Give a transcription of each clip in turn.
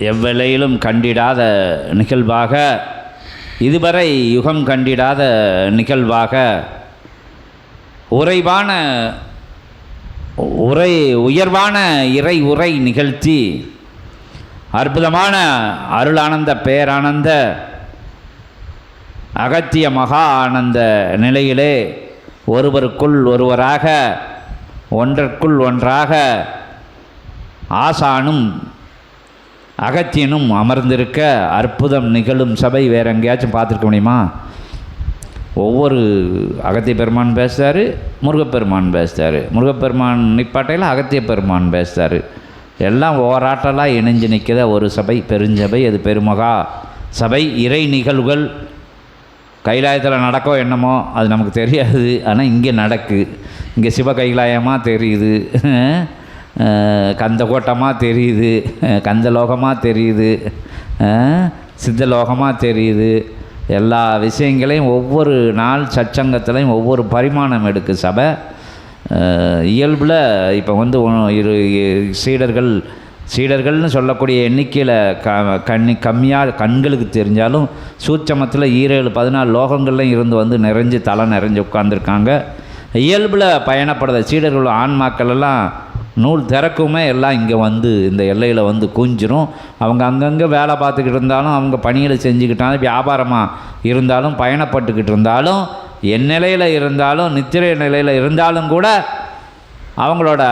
எவ்வளையிலும் கண்டிடாத நிகழ்வாக இதுவரை யுகம் கண்டிடாத நிகழ்வாக உறைவான உரை உயர்வான இறை உரை நிகழ்த்தி அற்புதமான அருளானந்த பேரானந்த அகத்திய மகா ஆனந்த நிலையிலே ஒருவருக்குள் ஒருவராக ஒன்றற்குள் ஒன்றாக ஆசானும் அகத்தியனும் அமர்ந்திருக்க அற்புதம் நிகழும் சபை வேறு எங்கேயாச்சும் பார்த்துருக்க முடியுமா? ஒவ்வொரு அகத்திய பெருமான் பேசுகிறாரு முருகப்பெருமான் பேசுகிறாரு முருகப்பெருமான் நிப்பாட்டையில் அகத்திய பெருமான் பேசுகிறாரு எல்லாம் ஓராட்டலாக இணைஞ்சு நிற்கிற ஒரு சபை பெருஞ்சபை அது பெருமகா சபை. இறை நிகழ்வுகள் கைலாயத்தில் நடக்கோ என்னமோ அது நமக்கு தெரியாது. ஆனால் இங்கே நடக்கு. இங்கே சிவ கைலாயமாக தெரியுது. கந்த கோட்டமாக தெரியுது. கந்த கந்தலோகமாக தெரியுது. சித்த சித்தலோகமாக தெரியுது. எல்லா விஷயங்களையும் ஒவ்வொரு நாள் சச்சங்கத்துலேயும் ஒவ்வொரு பரிமாணம் எடுக்கு சபை. இயல்பில் இப்போ வந்து இரு சீடர்கள் சீடர்கள்னு சொல்லக்கூடிய எண்ணிக்கையில் க கண்ணி கம்மியாக கண்களுக்கு தெரிஞ்சாலும் சூட்சமத்தில் ஈரேழு பதினாலு லோகங்கள்லையும் இருந்து வந்து நிறைஞ்சு தலை நிறைஞ்சு உட்காந்துருக்காங்க இயல்பில் பயணப்படுற சீடர்கள் ஆன்மாக்கள் எல்லாம் நூல் திறக்குமே எல்லாம் இங்கே வந்து இந்த எல்லையில் வந்து குஞ்சிரும். அவங்க அங்கங்கே வேலை பார்த்துக்கிட்டு இருந்தாலும் அவங்க பணியில் செஞ்சுக்கிட்டாலும் வியாபாரமாக இருந்தாலும் பயணப்பட்டுக்கிட்டு இருந்தாலும் என் நிலையில் இருந்தாலும் நித்திரை நிலையில் இருந்தாலும் கூட அவங்களோட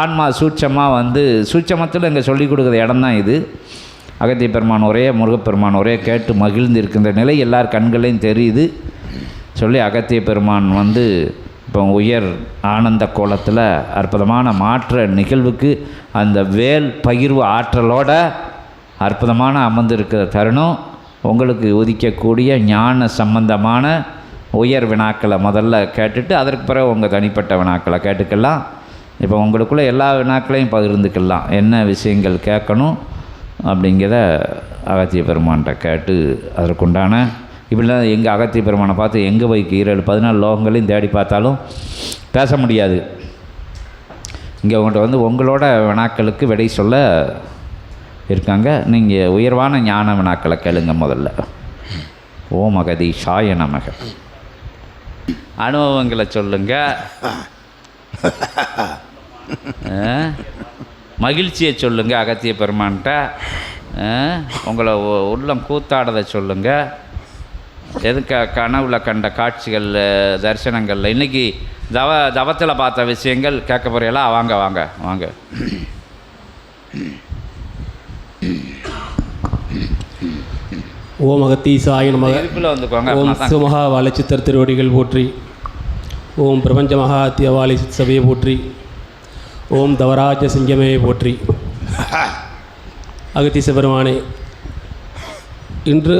ஆன்மா சூட்சமாக வந்து சூட்சமத்தில் இங்கே சொல்லிக் கொடுக்குற இடம் தான் இது. அகத்திய பெருமான் ஒரே முருகப்பெருமான் ஒரே கேட்டு மகிழ்ந்து இருக்கின்ற நிலை எல்லார் கண்களையும் தெரியுது. சொல்லி அகத்திய பெருமான் வந்து இப்போ உயர் ஆனந்த கோலத்தில் அற்புதமான மாற்ற நிகழ்வுக்கு அந்த வேல் பகிர்வு ஆற்றலோட அற்புதமான அமர்ந்திருக்கிற தருணம் உங்களுக்கு உதிக்கக்கூடிய ஞான சம்பந்தமான உயர் வினாக்களை முதல்ல கேட்டுட்டு அதற்கு பிறகு உங்கள் தனிப்பட்ட வினாக்களை கேட்டுக்கலாம். இப்போ உங்களுக்குள்ளே எல்லா வினாக்களையும் பகிர்ந்துக்கலாம். என்ன விஷயங்கள் கேட்கணும் அப்படிங்கிறத அகத்திய பெருமான்கிட்ட கேட்டு அதற்குண்டான இப்படிலாம் எங்கள் அகத்திய பெருமானை பார்த்து எங்கே போய் ஈரேழு பதினாலு லோகங்களையும் தேடி பார்த்தாலும் பேச முடியாது. இங்கே உங்கள்கிட்ட வந்து உங்களோட வினாக்களுக்கு விடை சொல்ல இருக்காங்க. நீங்கள் உயர்வான ஞான வினாக்களை கேளுங்க முதல்ல. ஓம் அகதி சாய நமக. அனுபவங்களை சொல்லுங்க. மகிழ்ச்சியை சொல்லுங்கள் அகத்திய பெருமான்கிட்ட. உங்களை உள்ளம் கூத்தாடதை சொல்லுங்கள் எதுக்க கனவுல கண்ட காட்சிகள் தரிசனங்களில்? இன்னைக்கு தவ தவத்தில் பார்த்த விஷயங்கள் கேட்க போறீங்களா? வாங்க வாங்க வாங்க. ஓம் அகத்தீசாய நமக. இருப்பில் வந்துக்கோங்க ஓம் அப்பதான் சிவமகா வாழைச்சித்தர் திருவடிகள் போற்றி. ஓம் பிரபஞ்ச மகா அத்தியவாளி சபையை போற்றி. ஓம் தவராஜ சிங்கமே போற்றி. அகத்தீச பெருமானே இன்று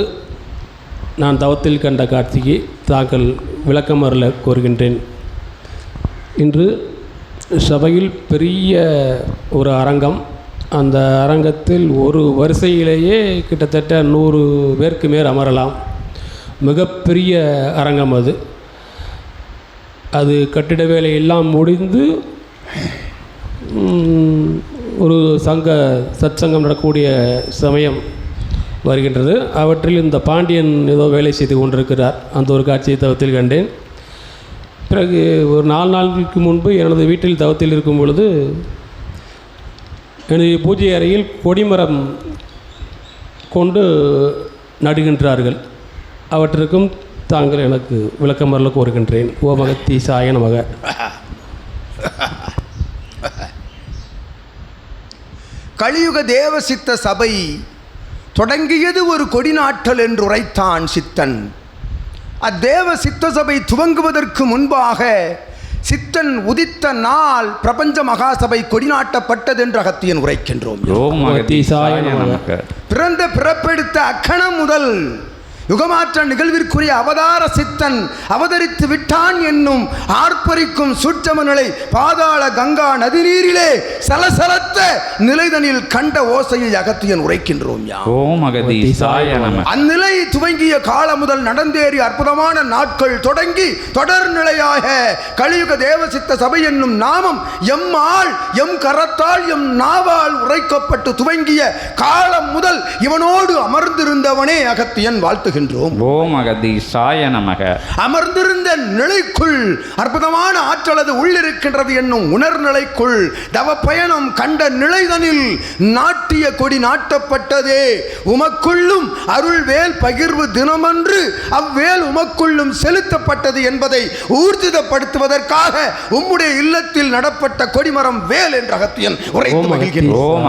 நான் தவத்தில் கண்ட காட்சிக்கு தாங்கள் விளக்கம் கோருகின்றேன். இன்று சபையில் பெரிய ஒரு அரங்கம். அந்த அரங்கத்தில் ஒரு வரிசையிலேயே கிட்டத்தட்ட நூறு பேருக்கு மேல் அமரலாம். மிகப்பெரிய அரங்கம் அது. அது கட்டிட வேலை எல்லாம் முடிந்து ஒரு சங்க சத்சங்கம் நடக்கக்கூடிய சமயம். வருகின்றது. அவற்றில் இந்த பாண்டியன் ஏதோ வேலை செய்து கொண்டிருக்கிறார். அந்த ஒரு காட்சியை தவத்தில் கண்டேன். பிறகு ஒரு நாலு நாளுக்கு முன்பு எனது வீட்டில் தவத்தில் இருக்கும் பொழுது எனது பூஜை அறையில் கொடிமரம் கொண்டு நடுகின்றார்கள். அவற்றிற்கும் தாங்கள் எனக்கு விளக்கமரல கோருகின்றேன். ஓமகத்தி சாய நமக. கலியுக தேவசித்த சபை தொடங்கியது ஒரு கொடிநாட்டல் என்று உரைத்தான் சித்தன். அத்தேவ சித்த சபை துவங்குவதற்கு முன்பாக சித்தன் உதித்த நாள் பிரபஞ்ச மகாசபை கொடிநாட்டப்பட்டது என்று அகத்தியன் உரைக்கின்றோம் பிறந்த பிறப்பெடுத்த அக்கணம் முதல் யுகமாற்ற நிகழ்விற்குரிய அவதார சித்தன் அவதரித்து விட்டான் என்னும் ஆர்ப்பரிக்கும் சூட்சம நிலை பாதாள கங்கா நதிநீரிலே சலசலத்த நிலைதனில் கண்ட ஓசையை அகத்தியன் உரைக்கின்றோம் ஓம் அந்நிலை துவங்கிய காலம் முதல் நடந்தேறி அற்புதமான நாட்கள் தொடங்கி தொடர் நிலையாக கலியுக தேவசித்த சபை என்னும் நாமம் எம்மாள் எம் கரத்தால் எம் நாவால் உரைக்கப்பட்டு துவங்கிய காலம் முதல் இவனோடு அமர்ந்திருந்தவனே அகத்தியன் வாழ்த்துகின்றோம் ஓம் அகதீசாய நமக. அமர்ந்திருந்த நிலைக்குள் அற்புதமான ஆற்றலது உள்ளிருக்கின்றது என்னும் உணர்நிலைக்குள் தவ பயணம் கண்ட நிலைதனில் நாட்டிய கொடி நாட்டப்பட்டதே. உமக்குள்ளும் அருள்வேல் பகிர்வு தினமன்று அவ்வேல் உமக்குள்ளும் செலுத்தப்பட்டது என்பதை ஊர்ஜிதப்படுத்துவதற்காக உம்முடைய இல்லத்தில் நடப்பட்ட கொடிமரம் வேல் என்ற அகத்தியன் உரைத்து மகிழ்கின்றோம்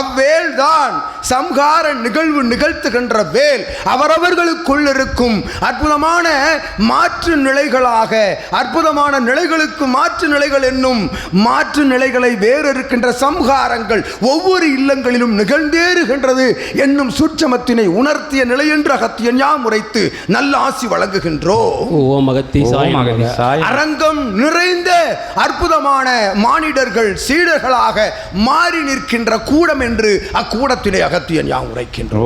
அவ்வேல் தான் சம்ஹார நிகழ்வு நிகழ்த்துகின்ற வேல். அவரவர்களுக்குள் இருக்கும் அற்புதமான மாற்று நிலைகளாக அற்புதமான நிலைகளுக்கு மாற்று நிலைகள் என்னும் மாற்று நிலைகளை வேறு இருக்கின்ற சம்ஹாரங்கள் ஒவ்வொரு இல்லங்களிலும் நிகழ்ந்தேறுகின்றது என்னும் சூட்சமத்தினை உணர்த்திய நிலை என்று அகத்தியன் யாம் உரைத்து நல்ல ஆசி அகதீசாய அரங்கம் நிறைந்த அற்புதமான மானிடர்கள் சீடர்களாக மாறி நிற்கின்ற கூடம் என்று அக்கூடத்தினை அகத்தியன் யாம் உரைக்கின்றோம்.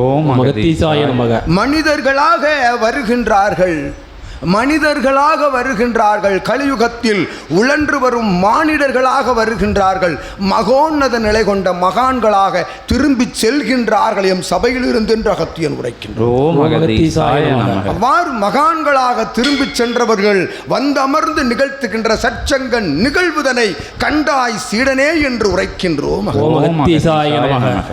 மனிதர்களாக வருகின்றார்கள். மனிதர்களாக வருகின்றார்கள். கலியுகத்தில் உழன்று வரும் மானிடர்களாக வருகின்றார்கள். மகோன்னத நிலை கொண்ட மகான்களாக திரும்பிச் செல்கின்றார்கள் எம் சபையில் இருந்து என்று அகத்தியன் உரைக்கின்றோம் அவ்வாறு மகான்களாக திரும்பிச் சென்றவர்கள் வந்தமர்ந்து நிகழ்த்துகின்ற சற்சங்க நிகழ்வுதனை கண்டாய் சீடனே என்று உரைக்கின்றோம்.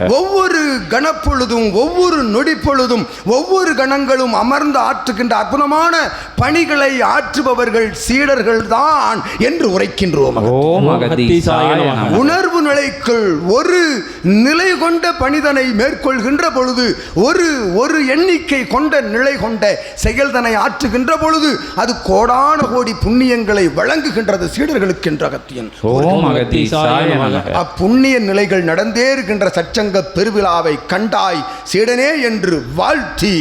ஒவ்வொரு கணப்பொழுதும் ஒவ்வொரு நொடி பொழுதும் ஒவ்வொரு கணங்களும் அமர்ந்து ஆற்றுகின்ற அற்புதமான பணிகளை ஆற்றுபவர்கள் சீடர்கள் தான் என்று உரைக்கின்றோம். உணர்வு நிலைக்குள் ஒரு நிலை கொண்ட பணிதனை மேற்கொள்கின்ற பொழுது ஒரு ஒரு எண்ணிக்கை கொண்ட நிலை கொண்ட செயல்தனை ஆற்றுகின்ற பொழுது அது கோடான கோடி புண்ணியங்களை வழங்குகின்றது சீடர்களுக்கு என்ற அகத்தியன். அப்புண்ணிய நிலைகள் நடந்தேறுகின்ற சச்சங்க பெருவிழாவை கண்டாய் சீடனே என்று வாழ்த்தி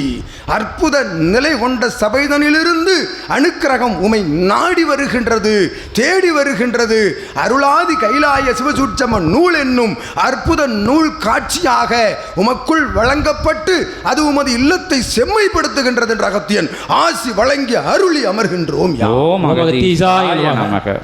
அற்புத நிலை கொண்ட சபைதனிலிருந்து அணுக்கிரகம் உமை நாடி வருகின்றது தேடி வருகின்றது அருளாதி கைலாய சிவசூட்சம நூல் என்னும் அற்புத நூல் காட்சியாக உமக்குள் வழங்கப்பட்டு அது உமது இல்லத்தை செம்மைப்படுத்துகின்றது என்ற அகத்தியன் ஆசி வழங்கி அருளி அமர்கின்றோம். ஓம் நமக. நமக